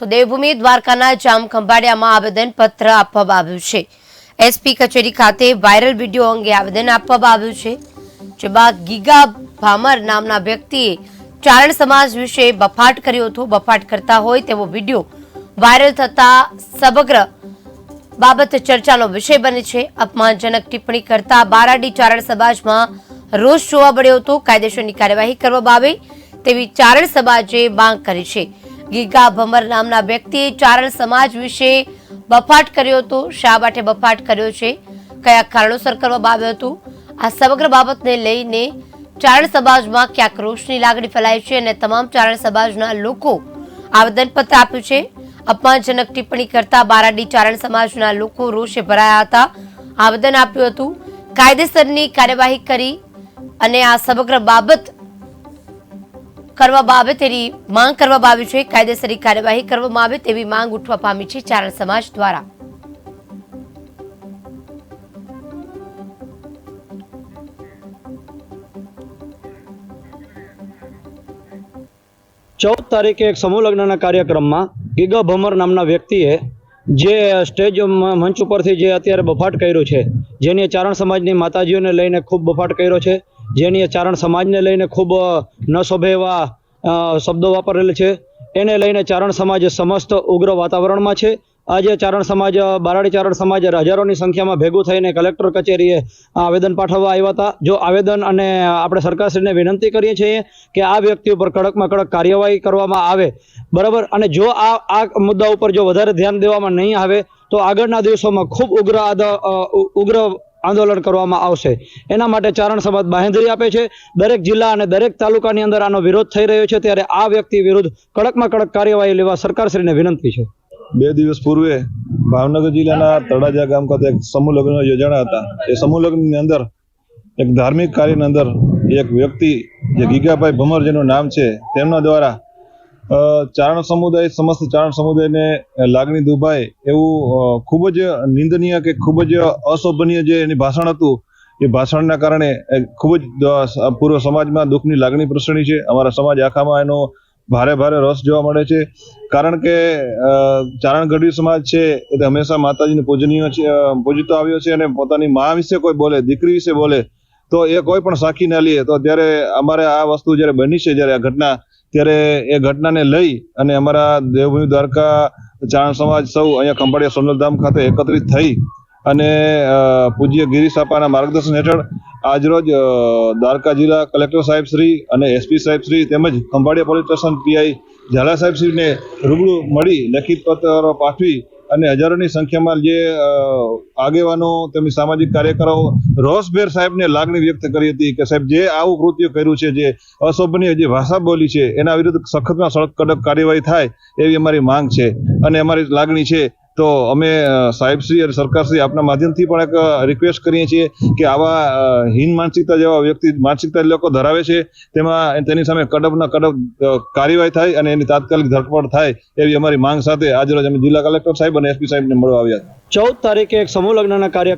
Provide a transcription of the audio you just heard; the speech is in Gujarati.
તો દેવભૂમિ દ્વારકાના જામ ખંભાળિયામાં આવેદનપત્ર આપવામાં આવ્યું છે. એસપી કચેરી ખાતે વાયરલ વીડિયો અંગે આવેદન આપવામાં આવ્યું છે, જેમાં ગીગા ભામર નામના વ્યક્તિએ ચારણ સમાજ વિશે બફાટ કર્યો હતો. બફાટ કરતા હોય તેવો વીડિયો વાયરલ થતા સમગ્ર બાબત ચર્ચાનો વિષય બને છે. અપમાનજનક ટિપ્પણી કરતા બારાડી ચારણ સમાજમાં રોષ જોવા મળ્યો હતો. કાયદેસરની કાર્યવાહી કરવામાં આવે તેવી ચારણ સમાજે માંગ કરી છે. ગીગા ભમર નામના વ્યક્તિએ ચારણ સમાજ વિશે બફાટ કર્યો હતો. શા માટે બફાટ કર્યો છે? કયા કારણોસર કરવામાં આવ્યો હતો? આ સમગ્ર બાબતને લઈને ચારણ સમાજમાં ક્યાંક રોષની લાગણી ફેલાય છે અને તમામ ચારણ સમાજના લોકો આવેદનપત્ર આપ્યું છે. અપમાનજનક ટિપ્પણી કરતા બારાડી ચારણ સમાજના લોકો રોષે ભરાયા હતા. આવેદન આપ્યું હતું. કાયદેસરની કાર્યવાહી કરી અને આ સમગ્ર બાબત કરવામાં આવે તેની માંગ કરવામાં આવી છે. કાયદેસરની કાર્યવાહી કરવામાં આવે તેવી માંગ ઉઠવા પામી છે ચારણ સમાજ દ્વારા. ચૌદ તારીખે એક સમૂહ લગ્નના કાર્યક્રમમાં ગીગા ભમર નામના વ્યક્તિએ જે સ્ટેજ મંચ ઉપરથી જે અત્યારે બફાટ કર્યો છે, જેની ચારણ સમાજની માતાજીઓને લઈને ખૂબ બફાટ કર્યો છે જેની ચારણ સમાજને લઈને ખૂબ ન શોભે એવા શબ્દો વાપરેલ છે. એને લઈને ચારણ સમાજ સમસ્ત ઉગ્ર વાતાવરણમાં છે. આજે ચારણ સમાજ બારાડી ચારણ સમાજ હજારોની સંખ્યામાં ભેગું થઈને કલેક્ટર કચેરીએ આવેદન પાઠવવા આવ્યા હતા. જો આવેદન અને આપણે સરકારશ્રીને વિનંતી કરીએ છીએ કે આ વ્યક્તિ ઉપર કડકમાં કડક કાર્યવાહી કરવામાં આવે. બરાબર? અને જો આ આ મુદ્દા ઉપર જો વધારે ધ્યાન દેવામાં નહીં આવે, તો આગળના દિવસોમાં ખૂબ ઉગ્ર ઉગ્ર આંદોલન કરવામાં આવશે. એના માટે ચારણ સમાજ બાહેંધરી આપે છે. દરેક જિલ્લા અને દરેક તાલુકાની અંદર આનો વિરોધ થઈ રહ્યો છે. ત્યારે આ વ્યક્તિ વિરુદ્ધ કડકમાં કડક કાર્યવાહી લેવા સરકારશ્રીને વિનંતી છે. બે દિવસ પૂર્વે ભાવનગર જિલ્લાના તળાજા ગામ ખાતે એક સમૂહ લગ્ન યોજાણા હતા. એ સમૂહ લગ્નની અંદર એક ધાર્મિક કાર્યની અંદર એક વ્યક્તિ, જે ગીગાભાઈ ભમર જેનું નામ છે, તેમના દ્વારા ચારણ સમુદાય, સમસ્ત ચારણ સમુદાયને લાગણી દુભાય એવું ખૂબ જ નિંદનીય કે ખૂબ જ અશોભનીય જે એની ભાષણ હતું, એ ભાષણના કારણે ખૂબ જ પૂર્વ સમાજમાં દુઃખની લાગણી પ્રસરી છે. અમારા સમાજ આખામાં એનો ભારે ભારે રસ જોવા મળે છે. કારણ કે ચારણ ગઢવી સમાજ છે, એ હંમેશા માતાજીને પૂજનીય છે પૂજતો આવ્યો છે અને પોતાની મા વિશે કોઈ બોલે, દીકરી વિશે બોલે, તો એ કોઈ પણ સાખી ના લે. તો ત્યારે અમારે આ વસ્તુ જ્યારે બની છે, જ્યારે આ ઘટના ત્યારે એ ઘટનાને લઈ અને અમારા દેવભૂમિ દ્વારકા ચારણ સમાજ સૌ અહીંયા ખંભાળિયા સોનલધામ ખાતે એકત્રિત થઈ અને પૂજ્ય ગિરીશ આપાના માર્ગદર્શન હેઠળ આજરોજ દ્વારકા જિલ્લા કલેક્ટર સાહેબ શ્રી અને એસપી સાહેબ શ્રી તેમજ Khambhaliya police station PI Zala સાહેબ શ્રીને રૂબરૂ મળી લેખિત પત્ર પાઠવી અને હજારોની સંખ્યામાં જે આગેવાનો, તેમની સામાજિક કાર્યકરો રોષભેર સાહેબને લાગણી વ્યક્ત કરી હતી કે સાહેબ, જે આવું કૃત્ય કર્યું છે, જે અશોભનીય જે ભાષા બોલી છે, એના વિરુદ્ધ સખતમાં સડક કડક કાર્યવાહી થાય એવી અમારી માંગ છે અને અમારી લાગણી છે તો અમે સાહેબશ્રી અને સરકારશ્રી આપના માધ્યમથી પણ એક રિક્વેસ્ટ કરીએ છીએ કે આવા હીન માનસિકતા જેવા વ્યક્તિ, માનસિકતા લોકો ધરાવે છે, તેમાં તેની સામે કડકના કડક કાર્યવાહી થાય અને એની તાત્કાલિક ધરપકડ થાય એવી અમારી માંગ સાથે આજરોજ અમે જિલ્લા કલેક્ટર સાહેબ અને એસપી સાહેબને મળવા આવ્યા ચૌદ તારીખે એક સમૂહ લગ્નના કાર્ય